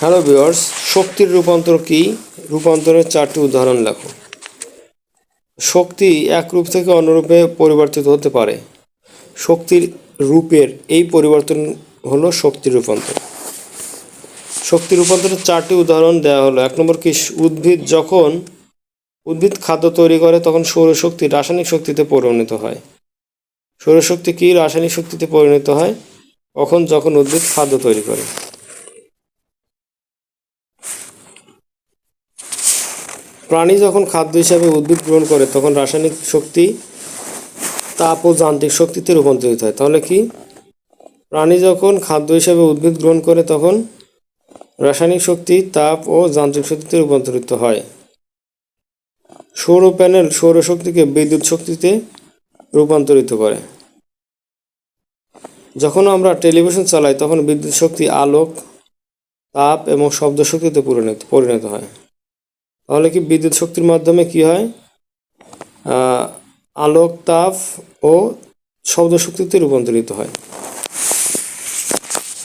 Hello viewers শক্তির রূপান্তর কি? রূপান্তরের চারটি উদাহরণ লেখো। শক্তি এক রূপ থেকে অন্য রূপে পরিবর্তিত হতে পারে। শক্তির রূপের এই পরিবর্তন হলো শক্তির রূপান্তর। শক্তি রূপান্তরের চারটি উদাহরণ দেওয়া হলো। এক নম্বর কি? উদ্ভিদ যখন উদ্ভিদ খাদ্য তৈরি করে, তখন সৌরশক্তি রাসায়নিক শক্তিতে পরিণত হয়। সৌরশক্তি কি? রাসায়নিক শক্তিতে পরিণত হয়। কখন? যখন উদ্ভিদ খাদ্য তৈরি করে। প্রাণী যখন খাদ্য হিসাবে উদ্ভিদ গ্রহণ করে, তখন রাসায়নিক শক্তি, তাপ ও যান্ত্রিক শক্তিতে রূপান্তরিত হয়। তাহলে কি? প্রাণী যখন খাদ্য হিসাবে উদ্ভিদ গ্রহণ করে, তখন রাসায়নিক শক্তি, তাপ ও যান্ত্রিক শক্তিতে রূপান্তরিত হয়। সৌর প্যানেল সৌরশক্তিকে বিদ্যুৎ শক্তিতে রূপান্তরিত করে। যখন আমরা টেলিভিশন চালাই, তখন বিদ্যুৎ শক্তি আলোক, তাপ এবং শব্দ শক্তিতে পরিণত পরিণত হয়। তাহলে কি বিদ্যুৎ শক্তির মাধ্যমে কি হয়? আলোক তাপ ও শব্দ শক্তিতে রূপান্তরিত হয়।